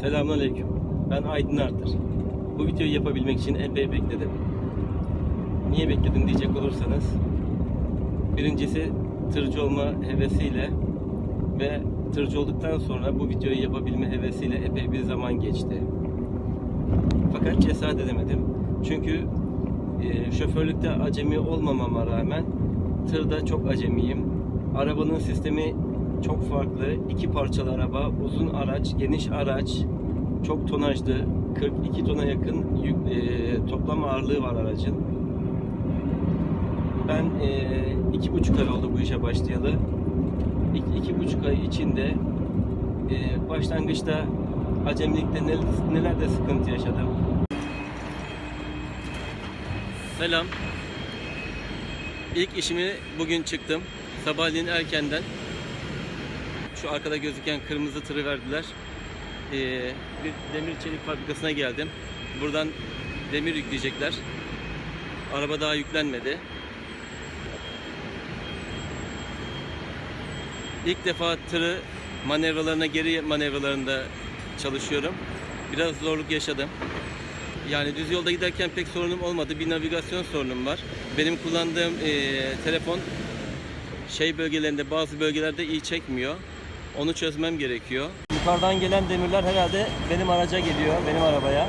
Selamünaleyküm. Ben Aydın Artır. Bu videoyu yapabilmek için epey bekledim. Niye bekledim diyecek olursanız birincisi tırcı olma hevesiyle ve tırcı olduktan sonra bu videoyu yapabilme hevesiyle epey bir zaman geçti. Fakat cesaret edemedim. Çünkü e, şoförlükte acemi olmamama rağmen tırda çok acemiyim. Arabanın sistemi çok farklı. İki parçalı araba, uzun araç, geniş araç, çok tonajlı. 42 tona yakın yük, e, toplam ağırlığı var aracın. Ben e, iki buçuk ay oldu bu işe başlayalı. İki, iki buçuk ay içinde e, başlangıçta acemilikte nel- nelerde sıkıntı yaşadım. Selam. İlk işimi bugün çıktım. Sabahleyin erkenden şu arkada gözüken kırmızı tırı verdiler. Ee, bir demir çelik fabrikasına geldim. Buradan demir yükleyecekler. Araba daha yüklenmedi. İlk defa tırı manevralarına geri manevralarında çalışıyorum. Biraz zorluk yaşadım. Yani düz yolda giderken pek sorunum olmadı. Bir navigasyon sorunum var. Benim kullandığım eee, telefon şey bölgelerinde bazı bölgelerde iyi çekmiyor. Onu çözmem gerekiyor. Yukarıdan gelen demirler herhalde benim araca geliyor, benim arabaya.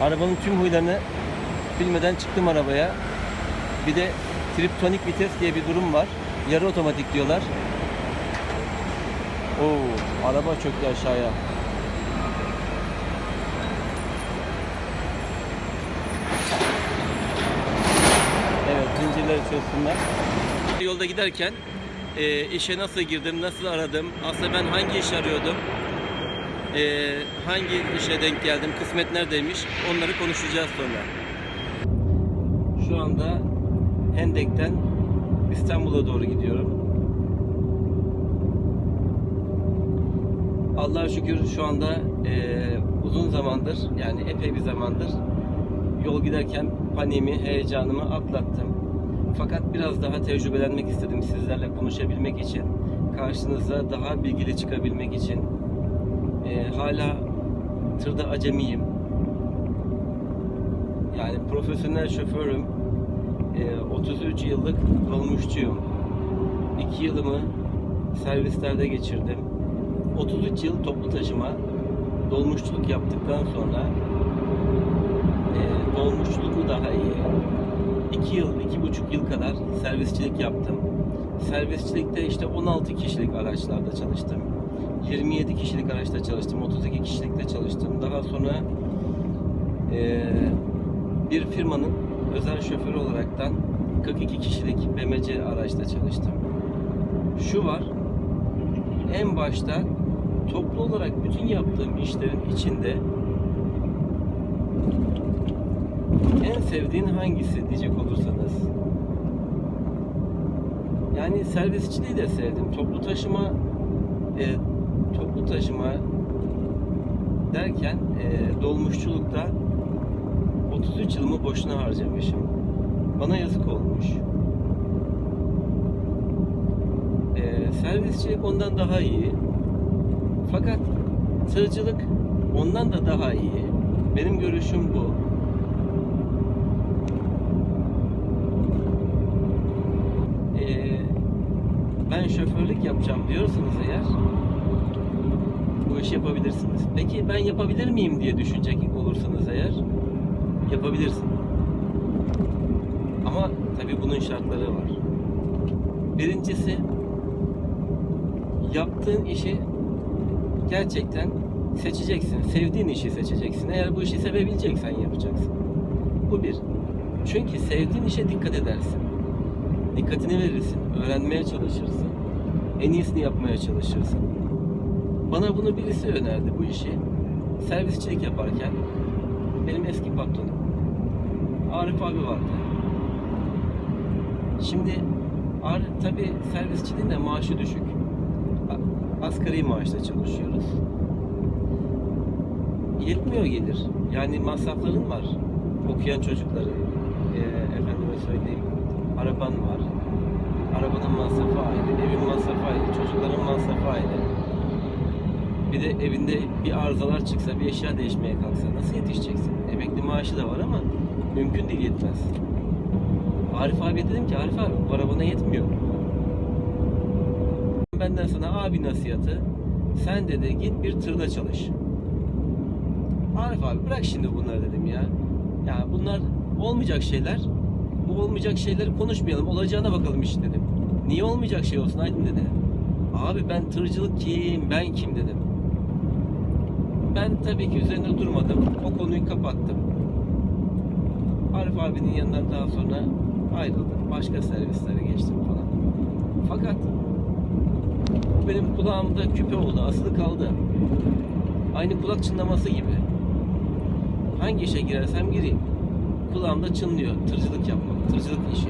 Arabanın tüm huylarını bilmeden çıktım arabaya. Bir de triptonik vites diye bir durum var. Yarı otomatik diyorlar. Oo, araba çöktü aşağıya. Evet, zincirleri çözsünler. Yolda giderken e, işe nasıl girdim, nasıl aradım, aslında ben hangi iş arıyordum, e, hangi işe denk geldim, kısmet neredeymiş, onları konuşacağız sonra. Şu anda Hendek'ten İstanbul'a doğru gidiyorum. Allah'a şükür şu anda eee, uzun zamandır yani epey bir zamandır yol giderken paniğimi, heyecanımı atlattım. Fakat biraz daha tecrübelenmek istedim sizlerle konuşabilmek için. Karşınıza daha bilgili çıkabilmek için. Eee, hala tırda acemiyim. Yani profesyonel şoförüm. Eee, 33 yıllık dolmuşçuyum. 2 yılımı servislerde geçirdim. 33 yıl toplu taşıma dolmuşçuluk yaptıktan sonra e, dolmuşçuluk mu daha iyi? 2 yıl, iki buçuk yıl kadar servisçilik yaptım. Servisçilikte işte 16 kişilik araçlarda çalıştım. 27 kişilik araçta çalıştım. 32 kişilikte çalıştım. Daha sonra e, bir firmanın özel şoförü olaraktan 42 kişilik BMC araçta çalıştım. Şu var, en başta toplu olarak bütün yaptığım işlerin içinde en sevdiğin hangisi diyecek olursanız yani servisçiliği de sevdim. Toplu taşıma e, toplu taşıma derken e, dolmuşçulukta 33 yılımı boşuna harcamışım. Bana yazık olmuş. Ee, servisçilik ondan daha iyi. Fakat tırcılık ondan da daha iyi. Benim görüşüm bu. Ee, ben şoförlük yapacağım diyorsanız eğer bu işi yapabilirsiniz. Peki ben yapabilir miyim diye düşünecek olursanız eğer yapabilirsin. Ama tabii bunun şartları var. Birincisi yaptığın işi gerçekten seçeceksin. Sevdiğin işi seçeceksin. Eğer bu işi sevebileceksen yapacaksın. Bu bir. Çünkü sevdiğin işe dikkat edersin. Dikkatini verirsin. Öğrenmeye çalışırsın. En iyisini yapmaya çalışırsın. Bana bunu birisi önerdi bu işi. Servisçilik yaparken benim eski patronum. Arif abi vardı. Şimdi Arif tabi servisçiliğin de maaşı düşük. Asgari maaşla çalışıyoruz. Yetmiyor gelir. Yani masrafların var. Okuyan çocukların, e, efendime söyleyeyim, araban var. Arabanın masrafı ayrı, evin masrafı ayrı, çocukların masrafı ayrı. Bir de evinde bir arızalar çıksa, bir eşya değişmeye kalksa nasıl yetişeceksin? Emekli maaşı da var ama mümkün değil yetmez. Arif abi dedim ki Arif abi bu arabana yetmiyor. Benden sana abi nasihatı sen dedi git bir tırda çalış. Arif abi bırak şimdi bunları dedim ya. Ya bunlar olmayacak şeyler. Bu olmayacak şeyleri konuşmayalım. Olacağına bakalım iş dedim. Niye olmayacak şey olsun Aydın dedi. Abi ben tırcılık kim, ben kim dedim. Ben tabii ki üzerine durmadım. O konuyu kapattım. Arif abinin yanından daha sonra ayrıldım. Başka servislere geçtim falan. Fakat benim kulağımda küpe oldu, asılı kaldı. Aynı kulak çınlaması gibi. Hangi işe girersem gireyim. Kulağımda çınlıyor tırcılık yapmak, tırcılık işi.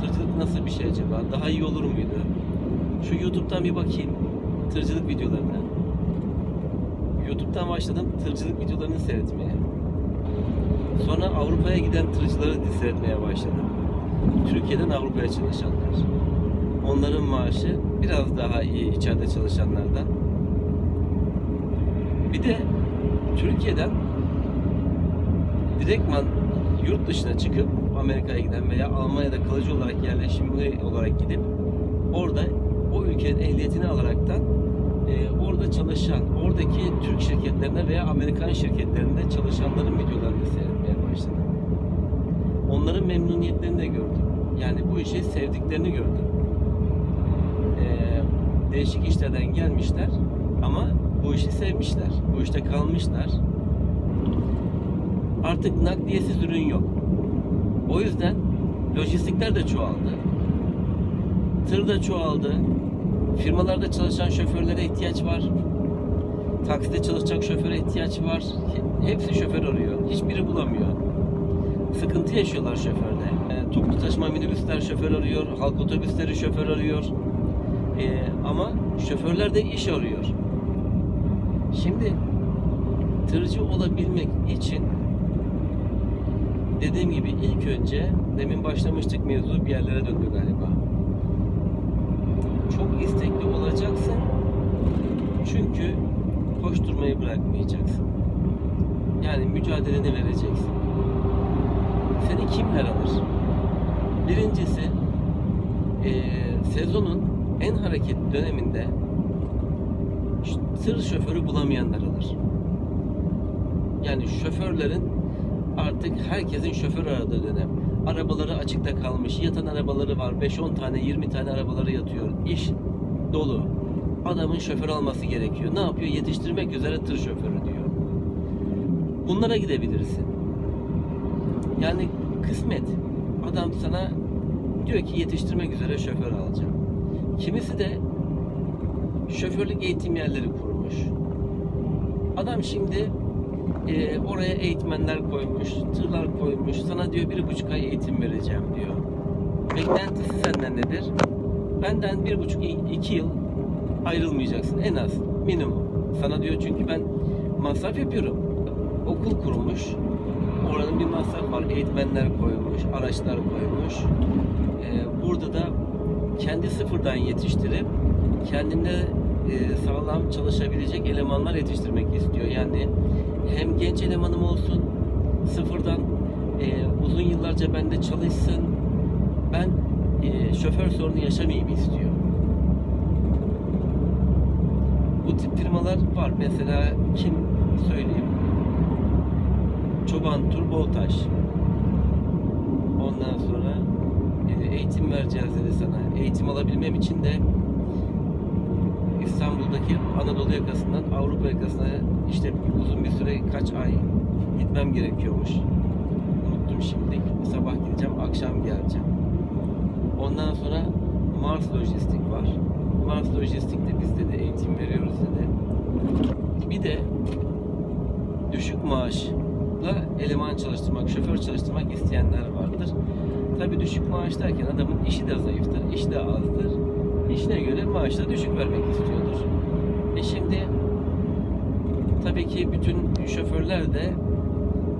Tırcılık nasıl bir şey acaba? Daha iyi olur muydu? Şu YouTube'dan bir bakayım tırcılık videolarına. YouTube'dan başladım tırcılık videolarını seyretmeye. Sonra Avrupa'ya giden tırcıları seyretmeye başladım. Türkiye'den Avrupa'ya çalışanlar. Onların maaşı biraz daha iyi içeride çalışanlardan. Bir de Türkiye'den direktman yurt dışına çıkıp Amerika'ya giden veya Almanya'da kalıcı olarak yerleşimli olarak gidip orada o ülkenin ehliyetini alaraktan e, orada çalışan, oradaki Türk şirketlerinde veya Amerikan şirketlerinde çalışanların videolarını başladım. Onların memnuniyetlerini de gördüm. Yani bu işi sevdiklerini gördüm. E, değişik işlerden gelmişler ama bu işi sevmişler. Bu işte kalmışlar. Artık nakliyesiz ürün yok. O yüzden lojistikler de çoğaldı. Tır da çoğaldı. Firmalarda çalışan şoförlere ihtiyaç var. Takside çalışacak şoföre ihtiyaç var. Hepsi şoför arıyor. Hiçbiri bulamıyor. Sıkıntı yaşıyorlar şoförde. E, toplu taşıma minibüsler şoför arıyor. Halk otobüsleri şoför arıyor. E, ama şoförler de iş arıyor. Şimdi tırcı olabilmek için dediğim gibi ilk önce demin başlamıştık mevzu bir yerlere döndü galiba. Çok istekli olacaksın. Çünkü koşturmayı bırakmayacaksın. Yani mücadeleni vereceksin. Seni kimler alır? Birincisi eee, sezonun en hareketli döneminde tır şoförü bulamayanlar alır. Yani şoförlerin artık herkesin şoför aradığı dönem. Arabaları açıkta kalmış, yatan arabaları var. 5-10 tane, 20 tane arabaları yatıyor. İş dolu. Adamın şoför alması gerekiyor. Ne yapıyor? Yetiştirmek üzere tır şoförü diyor. Bunlara gidebilirsin. Yani kısmet. Adam sana diyor ki yetiştirmek üzere şoför alacağım. Kimisi de şoförlük eğitim yerleri kurmuş. Adam şimdi e, oraya eğitmenler koymuş, tırlar koymuş. Sana diyor bir buçuk ay eğitim vereceğim diyor. Beklentisi senden nedir? Benden bir buçuk iki yıl ayrılmayacaksın en az minimum. Sana diyor çünkü ben masraf yapıyorum. Okul kurmuş. Oranın bir masraf var. Eğitmenler koymuş, araçlar koymuş. E, burada da kendi sıfırdan yetiştirip kendinde e, sağlam çalışabilecek elemanlar yetiştirmek istiyor. Yani hem genç elemanım olsun sıfırdan e, uzun yıllarca bende çalışsın ben e, şoför sorunu yaşamayayım istiyor. Bu tip firmalar var. Mesela kim söyleyeyim? Çoban Tur Boltaş. Ondan sonra e, eğitim vereceğiz dedi sana. Eğitim alabilmem için de İstanbul'daki Anadolu yakasından Avrupa yakasına işte uzun bir süre kaç ay gitmem gerekiyormuş. Unuttum şimdi. Sabah gideceğim, akşam geleceğim. Ondan sonra Mars Lojistik var. Mars Lojistik'te biz dedi eğitim veriyoruz dedi. Bir de düşük maaşla eleman çalıştırmak, şoför çalıştırmak isteyenler vardır. Tabii düşük maaş derken adamın işi de zayıftır, işi de azdır. işine göre maaş da düşük vermek istiyordur. E şimdi tabii ki bütün şoförler de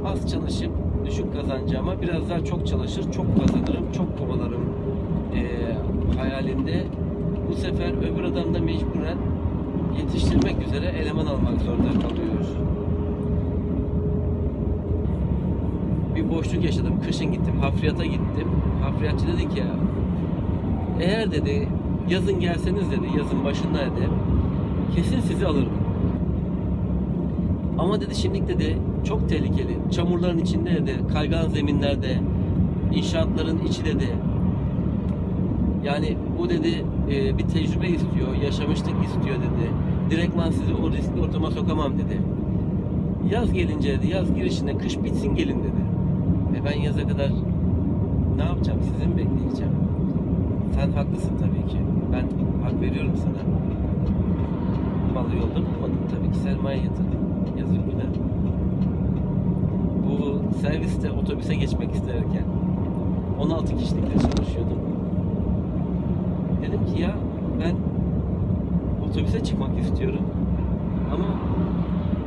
az çalışıp düşük kazanacağıma biraz daha çok çalışır, çok kazanırım, çok kovalarım eee, hayalinde bu sefer öbür adam da mecburen yetiştirmek üzere eleman almak zorunda kalıyor. Bir boşluk yaşadım. Kışın gittim. Hafriyata gittim. Hafriyatçı dedi ki eğer dedi yazın gelseniz dedi yazın başında dedi kesin sizi alırdım. Ama dedi şimdilik dedi çok tehlikeli. Çamurların içinde dedi, kaygan zeminlerde, inşaatların içi dedi. Yani bu dedi e, bir tecrübe istiyor, yaşamışlık istiyor dedi. Direktman sizi o riskli ortama sokamam dedi. Yaz gelince dedi, yaz girişinde kış bitsin gelin dedi. Ben yaza kadar ne yapacağım? Sizi mi bekleyeceğim? Sen haklısın tabii ki. Ben hak veriyorum sana. Malı yolda bulmadım tabii ki. Sermaye yatırdım. Yazık günah. Bu serviste otobüse geçmek isterken 16 kişilikte çalışıyordum. Dedim ki ya ben otobüse çıkmak istiyorum. Ama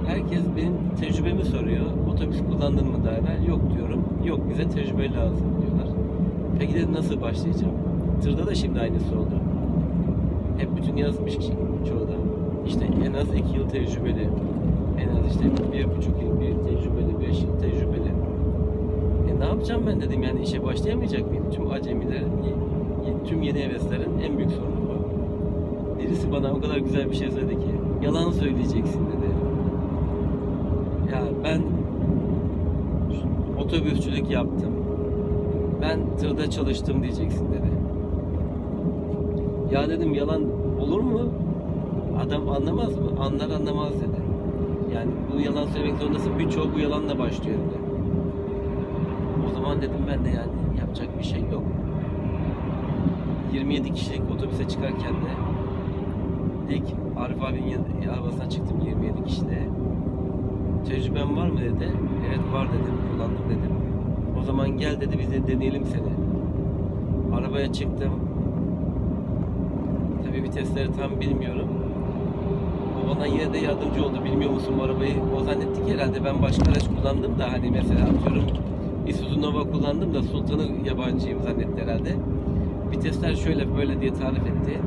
herkes benim tecrübemi soruyor. Otobüs kullandın mı evvel? Yok diyorum. Yok bize tecrübe lazım diyorlar. Peki dedim nasıl başlayacağım? Tırda da şimdi aynısı oldu. Hep bütün yazmış çoğu da. İşte en az iki yıl tecrübeli. En az işte bir buçuk yıl bir tecrübeli, beş yıl tecrübeli. E ne yapacağım ben dedim yani işe başlayamayacak mıyım? Tüm acemilerin, tüm yeni heveslerin en büyük sorunu bu. Birisi bana o kadar güzel bir şey söyledi ki yalan söyleyeceksin dedi. Ya ben otobüsçülük yaptım. Ben tırda çalıştım diyeceksin dedi. Ya dedim yalan olur mu? Adam anlamaz mı? Anlar anlamaz dedi. Yani bu yalan söylemek zorundasın. Birçoğu bu yalanla başlıyor dedi. O zaman dedim ben de yani yapacak bir şey yok. 27 kişilik otobüse çıkarken de ilk Arif abinin arabasına çıktım 27 kişide. Tecrüben var mı dedi. Evet var dedim. Kullandım dedim. O zaman gel dedi biz de deneyelim seni. Arabaya çıktım. Tabii vitesleri tam bilmiyorum. O bana yine de yardımcı oldu. Bilmiyor musun bu arabayı? O zannetti ki herhalde ben başka araç kullandım da hani mesela atıyorum Isuzu Nova kullandım da Sultan'ı yabancıyım zannetti herhalde. Vitesler şöyle böyle diye tarif etti.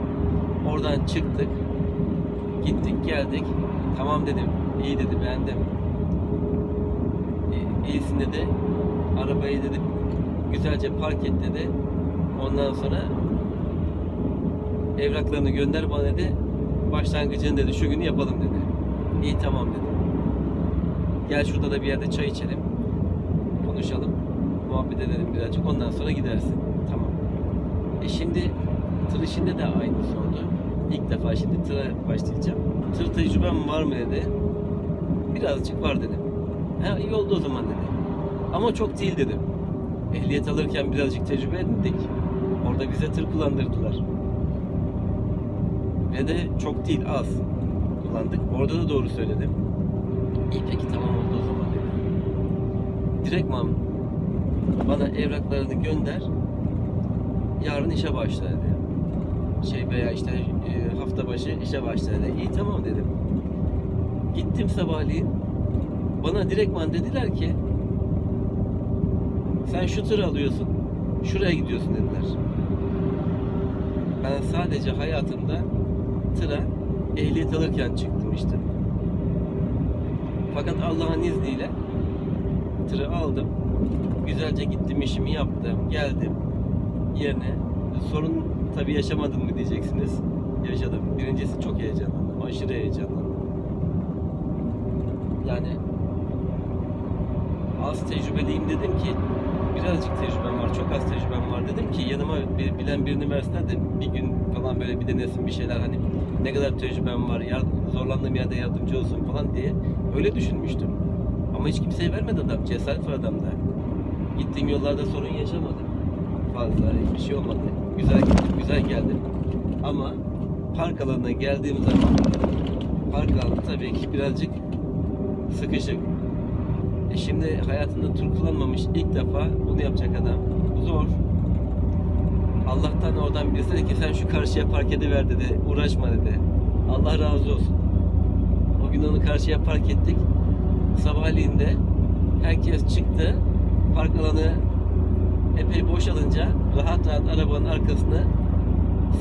Oradan çıktık. Gittik geldik. Tamam dedim. İyi dedi beğendim. İyi- İyisin dedi. Arabayı dedi güzelce park et dedi. Ondan sonra evraklarını gönder bana dedi. Başlangıcını dedi şu günü yapalım dedi. İyi tamam dedi. Gel şurada da bir yerde çay içelim. Konuşalım. Muhabbet edelim birazcık. Ondan sonra gidersin. Tamam. E şimdi tır işinde de aynısı oldu. İlk defa şimdi tıra başlayacağım. Tır tecrübem var mı dedi. Birazcık var dedim. Ha iyi oldu o zaman dedi. Ama çok değil dedim. Ehliyet alırken birazcık tecrübe edindik. Orada bize tır kullandırdılar. Ve de çok değil az kullandık. Orada da doğru söyledim. İyi peki tamam oldu o zaman dedi. Direktman bana evraklarını gönder. Yarın işe başla dedi. Şey veya işte e, hafta başı işe başla dedi. İyi tamam dedim. Gittim sabahleyin. Bana direktman dediler ki sen şu tırı alıyorsun. Şuraya gidiyorsun dediler. Ben sadece hayatımda tıra ehliyet alırken çıktım işte. Fakat Allah'ın izniyle tırı aldım. Güzelce gittim işimi yaptım. Geldim yerine. Sorun tabii yaşamadım mı diyeceksiniz. Yaşadım. Birincisi çok heyecanlandım. Aşırı heyecanlandım. Yani az tecrübeliyim dedim ki birazcık tecrübem var, çok az tecrübem var dedim ki yanıma bir, bilen birini versinler de bir gün falan böyle bir denesin bir şeyler hani ne kadar tecrübem var, yar, zorlandığım yerde yardımcı olsun falan diye öyle düşünmüştüm. Ama hiç kimseye vermedi adam, cesaret var adamda. Gittiğim yollarda sorun yaşamadım. Fazla hiçbir şey olmadı. Güzel gittim, güzel geldim. Ama park alanına geldiğim zaman park alanı tabii ki birazcık sıkışık. E şimdi hayatında tur kullanmamış ilk defa bunu yapacak adam. Zor. Allah'tan oradan birisi dedi ki sen şu karşıya park ediver dedi. Uğraşma dedi. Allah razı olsun. O gün onu karşıya park ettik. Sabahleyin de herkes çıktı. Park alanı epey boşalınca rahat rahat arabanın arkasını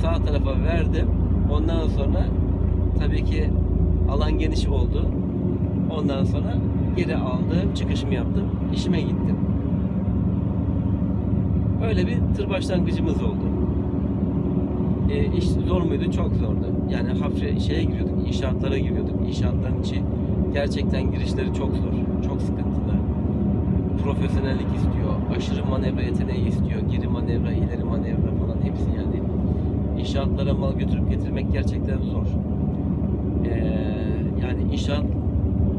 sağ tarafa verdim. Ondan sonra tabii ki alan geniş oldu. Ondan sonra geri aldım, çıkışımı yaptım, işime gittim. Öyle bir tır başlangıcımız oldu. E, iş zor muydu? Çok zordu. Yani hafif şeye giriyorduk, inşaatlara giriyorduk. İnşaatların içi gerçekten girişleri çok zor, çok sıkıntılı. Profesyonellik istiyor, aşırı manevra yeteneği istiyor, geri manevra, ileri manevra falan hepsi yani. İnşaatlara mal götürüp getirmek gerçekten zor. Ee, yani inşaat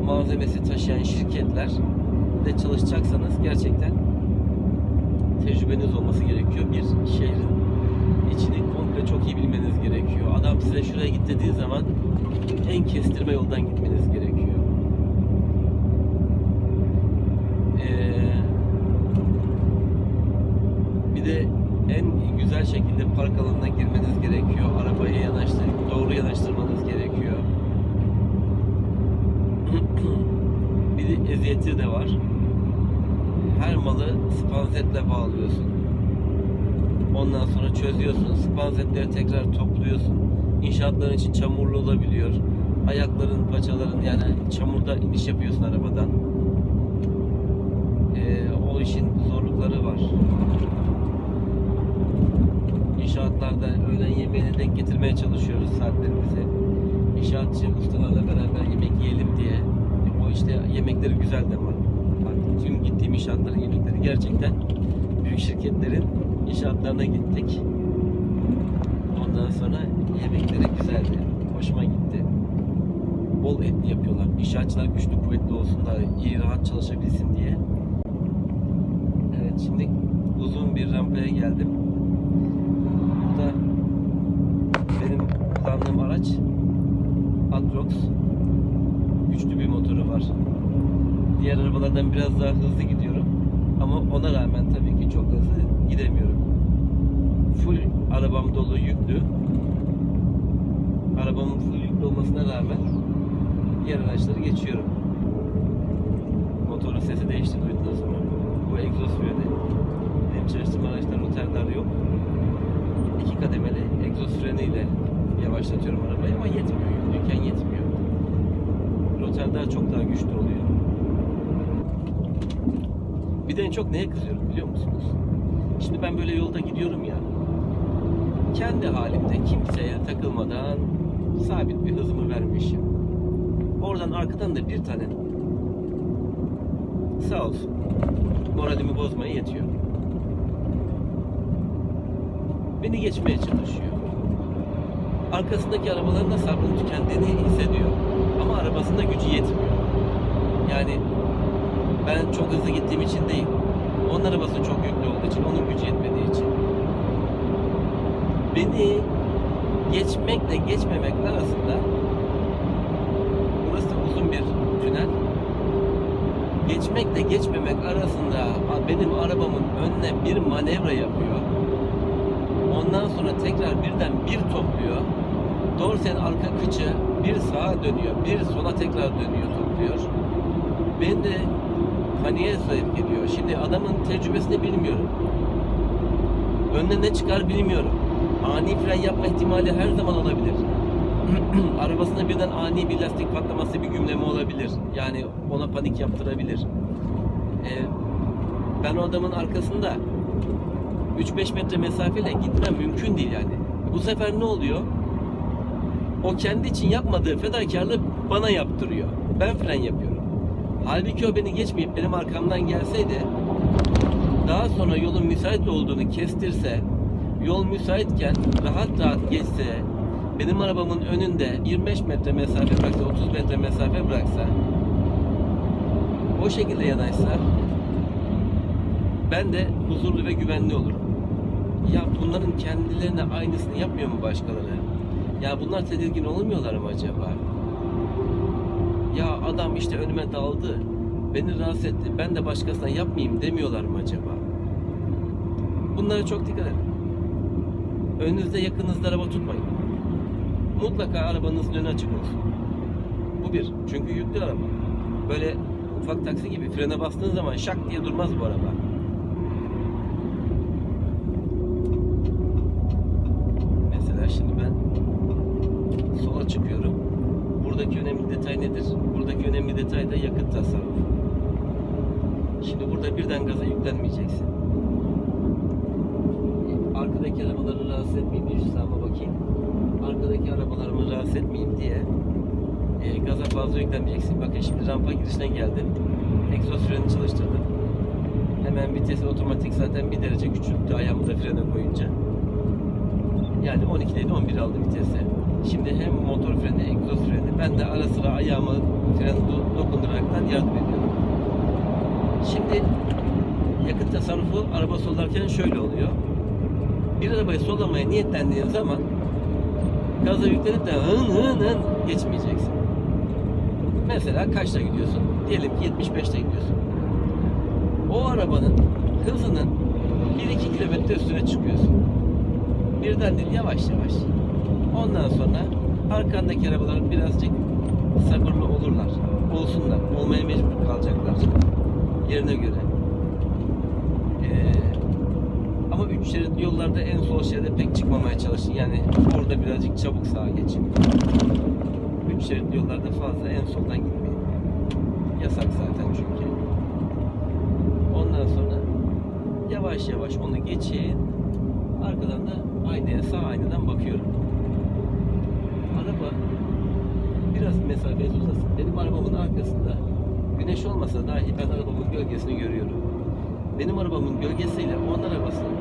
malzemesi taşıyan şirketler de çalışacaksanız gerçekten tecrübeniz olması gerekiyor. Bir şehrin içini komple çok iyi bilmeniz gerekiyor. Adam size şuraya git dediği zaman en kestirme yoldan gitmeniz gerekiyor. Ee, bir de en güzel şekilde park alanına girmeniz gerekiyor. Arabayı yanaştır, doğru yanaştırmanız gerekiyor. bir de eziyeti de var. Her malı spanzetle bağlıyorsun. Ondan sonra Spanzetleri tekrar topluyorsun. İnşaatların için çamurlu olabiliyor. Ayakların, paçaların yani çamurda iniş yapıyorsun arabadan. Ee, o işin zorlukları var. İnşaatlarda öğlen yemeğini denk getirmeye çalışıyoruz saatlerimizi. İnşaatçı ustalarla beraber yemek yiyelim diye. O işte yemekleri güzel de var. Tüm gittiğim inşaatların yemekleri gerçekten büyük şirketlerin inşaatlarına gittik. Ondan sonra yemekleri güzeldi. Hoşuma gitti. Bol etli yapıyorlar. İnşaatçılar güçlü kuvvetli olsun da iyi rahat çalışabilsin diye. Evet şimdi uzun bir rampaya geldim. Burada benim kullandığım araç Atrox güçlü bir motoru var. Diğer arabalardan biraz daha hızlı gidiyorum. Ama ona rağmen tabii ki çok hızlı gidemiyorum. Full arabam dolu yüklü. Arabamın full yüklü olmasına rağmen diğer araçları geçiyorum. Motorun sesi değişti duydunuz mu? Bu egzoz freni. Benim çalıştığım araçta roterdar yok. İki kademeli egzoz freniyle yavaşlatıyorum arabayı ama yetmiyor. Yüklüyken yetmiyor. Roterdar çok daha güçlü oluyor. Bir de en çok neye kızıyorum biliyor musunuz? Şimdi ben böyle yolda gidiyorum ya. Kendi halimde kimseye takılmadan sabit bir hızımı vermişim. Oradan arkadan da bir tane sağ olsun moralimi bozmaya yetiyor. Beni geçmeye çalışıyor. Arkasındaki arabaların da sabrını tükendiğini hissediyor. Ama arabasında gücü yetmiyor. Yani ben çok hızlı gittiğim için değil. Onun arabası çok yüklü olduğu için, onun gücü yetmediği için. Beni geçmekle geçmemek arasında burası uzun bir tünel. Geçmekle geçmemek arasında benim arabamın önüne bir manevra yapıyor. Ondan sonra tekrar birden bir topluyor. Dorsen arka kıçı bir sağa dönüyor, bir sola tekrar dönüyor, topluyor. Ben de paniğe sevk ediyor. Şimdi adamın tecrübesini bilmiyorum. Önüne ne çıkar bilmiyorum. Ani fren yapma ihtimali her zaman olabilir. Arabasında birden ani bir lastik patlaması, bir gümleme olabilir. Yani ona panik yaptırabilir. Ee, ben o adamın arkasında 3-5 metre mesafeyle gitmem mümkün değil yani. Bu sefer ne oluyor? O kendi için yapmadığı fedakarlığı bana yaptırıyor. Ben fren yapıyorum. Halbuki o beni geçmeyip benim arkamdan gelseydi daha sonra yolun müsait olduğunu kestirse yol müsaitken rahat rahat geçse benim arabamın önünde 25 metre mesafe bıraksa 30 metre mesafe bıraksa o şekilde yanaşsa ben de huzurlu ve güvenli olurum. Ya bunların kendilerine aynısını yapmıyor mu başkaları? Ya bunlar tedirgin olmuyorlar mı acaba? Ya adam işte önüme daldı. Beni rahatsız etti. Ben de başkasına yapmayayım demiyorlar mı acaba? Bunlara çok dikkat edin. Önünüzde yakınızda araba tutmayın. Mutlaka arabanızın önü açık olsun. Bu bir. Çünkü yüklü araba. Böyle ufak taksi gibi frene bastığın zaman şak diye durmaz bu araba. Mesela şimdi ben sola çıkıyorum. Buradaki önemli detay nedir? Buradaki önemli detay da yakıt tasarrufu. Şimdi burada birden gaza yüklenmeyeceksin. Arkadaki arabaları rahatsız etmeyeyim şu sağıma bakayım. Arkadaki arabalarımı rahatsız etmeyeyim diye e, gaza fazla yüklenmeyeceksin. Bakın şimdi rampa girişine geldim. Egzoz freni çalıştırdım. Hemen vitesi otomatik zaten bir derece küçülttü ayağımı da frene koyunca. Yani 12'deydi 11 aldı vitesi. Şimdi hem motor freni, egzoz freni. Ben de ara sıra ayağımı frene do- dokunduraraktan yardım ediyorum. Şimdi yakıt tasarrufu araba sollarken şöyle oluyor. Bir arabayı sollamaya niyetlendiğin zaman gaza yüklenip de hın hın hın geçmeyeceksin. Mesela kaçta gidiyorsun? Diyelim ki 75'te gidiyorsun. O arabanın hızının 1-2 kilometre üstüne çıkıyorsun. Birden değil yavaş yavaş. Ondan sonra arkandaki arabalar birazcık sabırlı olurlar. Olsunlar. Olmaya mecbur kalacaklar. Yerine göre. Ee, ama üç şeritli yollarda en sol şeride pek çıkmamaya çalışın. Yani orada birazcık çabuk sağa geçin. Üç şeritli yollarda fazla en soldan gitmeyin. Yasak zaten çünkü. Ondan sonra yavaş yavaş onu geçin. Arkadan da aynaya sağ aynadan bakıyorum. Araba biraz mesafeye uzasın. Benim arabamın arkasında güneş olmasa dahi ben arabamın gölgesini görüyorum. Benim arabamın gölgesiyle onun arabasının ar-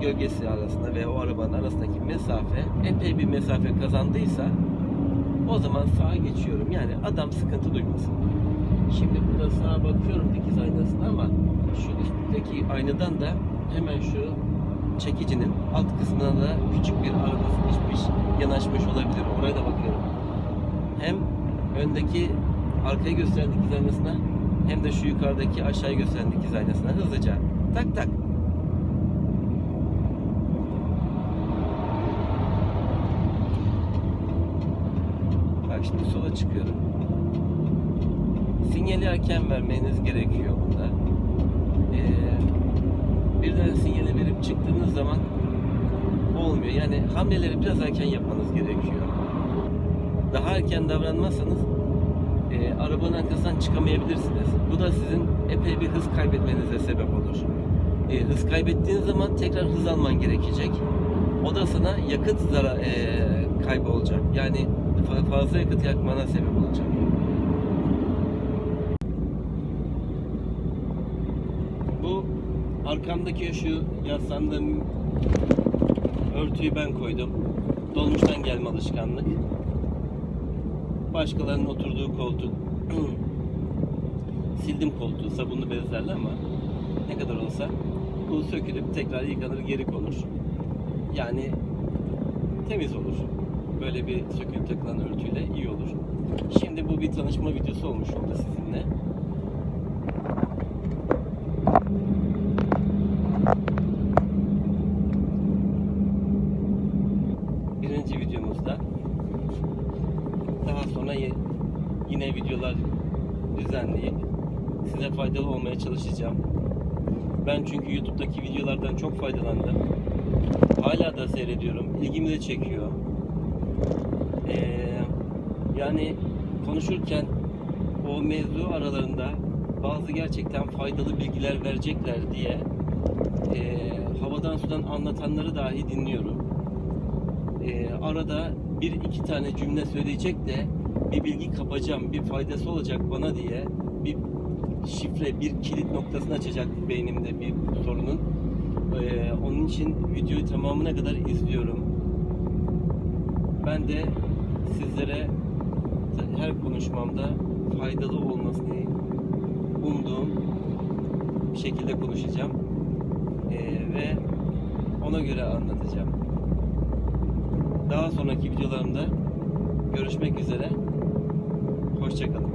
gölgesi arasında ve o arabanın arasındaki mesafe epey bir mesafe kazandıysa o zaman sağa geçiyorum. Yani adam sıkıntı duymasın. Şimdi burada sağa bakıyorum dikiz aynasına ama şu üstteki aynadan da hemen şu çekicinin alt kısmına da küçük bir araba sıkışmış, yanaşmış olabilir. Oraya da bakıyorum. Hem öndeki arkayı gösteren dikiz aynasına hem de şu yukarıdaki aşağıyı gösteren dikiz aynasına hızlıca tak tak Bak şimdi sola çıkıyorum. Sinyali erken vermeniz gerekiyor bunda. Ee, birden sinyali verip çıktığınız zaman olmuyor. Yani hamleleri biraz erken yapmanız gerekiyor. Daha erken davranmazsanız e, arabanın arkasından çıkamayabilirsiniz. Bu da sizin epey bir hız kaybetmenize sebep olur. E, hız kaybettiğin zaman tekrar hız alman gerekecek. O da sana yakıt zara e, kaybı olacak. Yani fazla yakıt yakmana sebep olacak. Bu arkamdaki şu yaslandığım örtüyü ben koydum. Dolmuştan gelme alışkanlık. Başkalarının oturduğu koltuk. Sildim koltuğu, sabunlu bezlerle ama ne kadar olsa bu sökülüp tekrar yıkanır geri konur. Yani temiz olur. Böyle bir sökülüp takılan örtüyle iyi olur. Şimdi bu bir tanışma videosu olmuş oldu sizinle. Birinci videomuzda daha sonra yine videolar düzenleyip size faydalı olmaya çalışacağım. Ben çünkü YouTube'daki videolardan çok faydalandım. Hala da seyrediyorum. İlgimi de çekiyor. Yani konuşurken o mevzu aralarında bazı gerçekten faydalı bilgiler verecekler diye ee, havadan sudan anlatanları dahi dinliyorum. Ee, arada bir iki tane cümle söyleyecek de bir bilgi kapacağım, bir faydası olacak bana diye bir şifre, bir kilit noktasını açacak beynimde bir sorunun. Ee, onun için videoyu tamamına kadar izliyorum. Ben de sizlere her konuşmamda faydalı olmasını umduğum bir şekilde konuşacağım. Ee, ve ona göre anlatacağım. Daha sonraki videolarımda görüşmek üzere. Hoşçakalın.